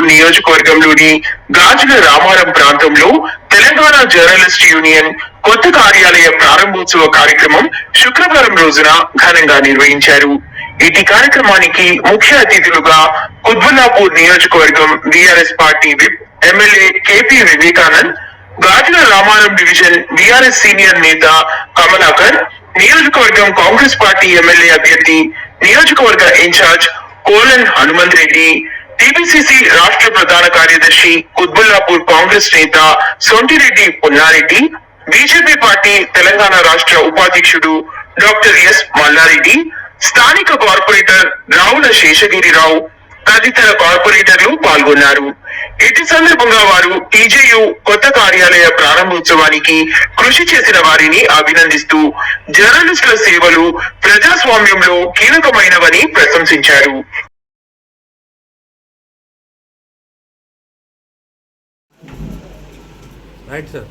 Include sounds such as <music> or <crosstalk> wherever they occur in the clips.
నియోజకవర్గంలోని గాజుల రామారం ప్రాంతంలో Telangana journalist union కొత్త కార్యాలయ ప్రారంభోత్సవ కార్యక్రమం శుక్రవారం రోజున ఘనంగా నిర్వహించారు. ఇటు కార్యక్రమానికి ముఖ్య అతిథులుగా కుత్బుల్లాపూర్ నియోజకవర్గం BRS party whip MLA KP Vivekanand Gajula Ramaram division BRS senior నేత కమలాకర్ నియోజకవర్గం కాంగ్రెస్ పార్టీ ఎమ్మెల్యే అభ్యర్థి నియోజకవర్గ ఇన్ఛార్జ్ కోలన్ హనుమంత్ రెడ్డి టీపీసీసీ రాష్ట్ర ప్రధాన కార్యదర్శి కుత్బుల్లాపూర్ కాంగ్రెస్ నేత సొంటిరెడ్డి పున్నారెడ్డి బీజేపీ పార్టీ తెలంగాణ రాష్ట్ర ఉపాధ్యక్షుడు డాక్టర్ ఎస్ మల్లారెడ్డి స్థానిక కార్పొరేటర్ రావుల శేషగిరిరావు తదితర కార్పొరేటర్లు పాల్గొన్నారు. ఇటు సందర్భంగా వారు టీజేయు కొత్త కార్యాలయ ప్రారంభోత్సవానికి కృషి చేసిన వారిని అభినందిస్తూ జర్నలిస్టుల సేవలు ప్రజాస్వామ్యంలో కీలకమైనవని ప్రశంసించారు. Right sir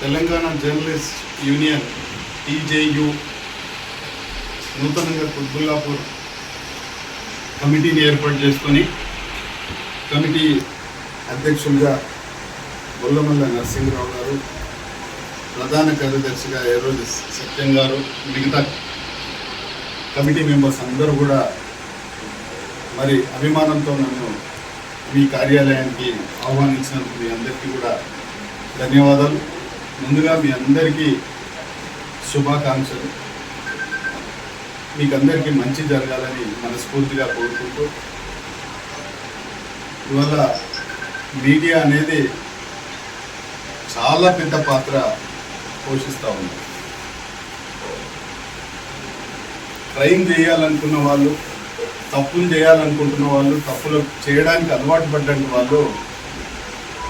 Telangana journalist union TJU నూతనంగా కుత్బుల్లాపూర్ కమిటీని ఏర్పాటు చేసుకొని కమిటీ అధ్యక్షులుగా బొల్లమల్ల నరసింహరావు గారు ప్రధాన కార్యదర్శిగా ఈరోజు సత్యం గారు మిగతా కమిటీ మెంబర్స్ అందరూ కూడా మరి అభిమానంతో నన్ను మీ కార్యాలయానికి ఆహ్వానించినందుకు మీ అందరికీ కూడా ధన్యవాదాలు. ముందుగా మీ అందరికీ శుభాకాంక్షలు. మీకు అందరికీ మంచి జరగాలని మనస్ఫూర్తిగా కోరుకుంటూ ఇవాళ మీడియా అనేది చాలా పెద్ద పాత్ర పోషిస్తూ ఉంది. క్రైమ్ చేయాలనుకున్న వాళ్ళు తప్పులు చేయాలనుకుంటున్న వాళ్ళు తప్పులు చేయడానికి అలవాటు పడ్డానికి వాళ్ళు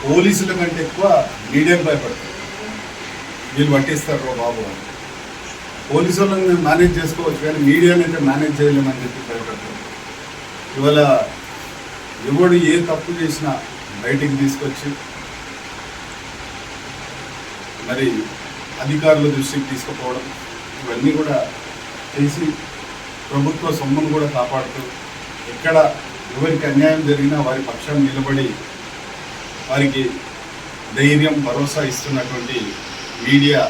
పోలీసుల కంటే ఎక్కువ మీడియం భయపడతారు. వీళ్ళు పట్టిస్తారు రా బాబు అని. పోలీసు వాళ్ళని మేము మేనేజ్ చేసుకోవచ్చు కానీ మీడియాని అయితే మేనేజ్ చేయలేమని చెప్పి భయపడతారు. ఇవాళ ఎవడు ఏ తప్పు చేసినా బయటికి తీసుకొచ్చి మరి అధికారుల దృష్టికి తీసుకుపోవడం ఇవన్నీ కూడా చేసి ప్రభుత్వ సొమ్మును కూడా కాపాడుతూ ఎక్కడ ఎవరికి అన్యాయం జరిగినా వారి పక్షాన్ని నిలబడి వారికి ధైర్యం భరోసా ఇస్తున్నటువంటి మీడియా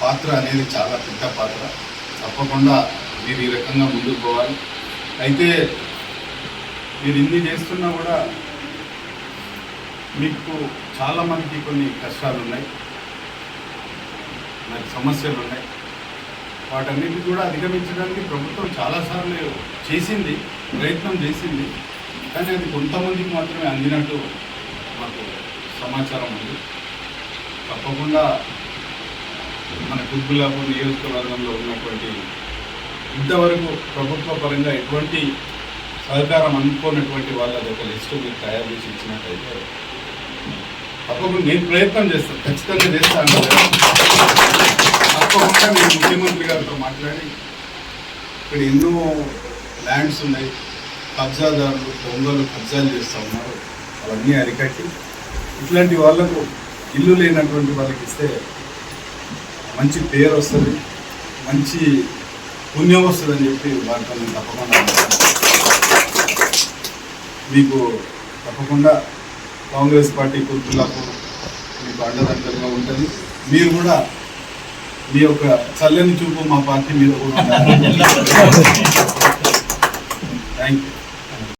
పాత్ర అనేది చాలా పెద్ద పాత్ర. తప్పకుండా మీరు ఈ రకంగా ముందుకు పోవాలి. అయితే మీరు ఇన్ని చేస్తున్నా కూడా మీకు చాలామందికి కొన్ని కష్టాలు ఉన్నాయి మరి సమస్యలు ఉన్నాయి వాటన్నిటి కూడా అధిగమించడానికి ప్రభుత్వం చాలాసార్లు చేసింది ప్రయత్నం చేసింది. కానీ అది కొంతమందికి మాత్రమే అందినట్టు మాకు సమాచారం ఉంది. తప్పకుండా మన కుత్బుల్లాపూర్ నియోజకవర్గంలో ఉన్నటువంటి ఇంతవరకు ప్రభుత్వ పరంగా ఎటువంటి సహకారం అందుకోనటువంటి వాళ్ళు అది ఒక లిస్టు మీరు తయారు చేసి ఇచ్చినట్టయితే తప్పకుండా నేను ప్రయత్నం చేస్తాను ఖచ్చితంగా చేస్తాను తప్పకుండా నేను ముఖ్యమంత్రి గారితో మాట్లాడి ఇక్కడ ఎన్నో ల్యాండ్స్ ఉన్నాయి కబ్జాదారులు దొంగలు కబ్జాలు చేస్తూ ఉన్నారు అవన్నీ అరికట్టి ఇట్లాంటి వాళ్ళకు ఇల్లు లేనటువంటి వాళ్ళకి ఇస్తే మంచి పేరు వస్తుంది మంచి పుణ్యం వస్తుందని చెప్పి వారితో నేను తప్పకుండా మీకు తప్పకుండా కాంగ్రెస్ పార్టీ గుర్తులకు మీకు అండదండలుగా ఉంటుంది. మీరు కూడా మీ యొక్క చల్లని చూపు మా పార్టీ మీద కూడా థ్యాంక్ యూ <laughs>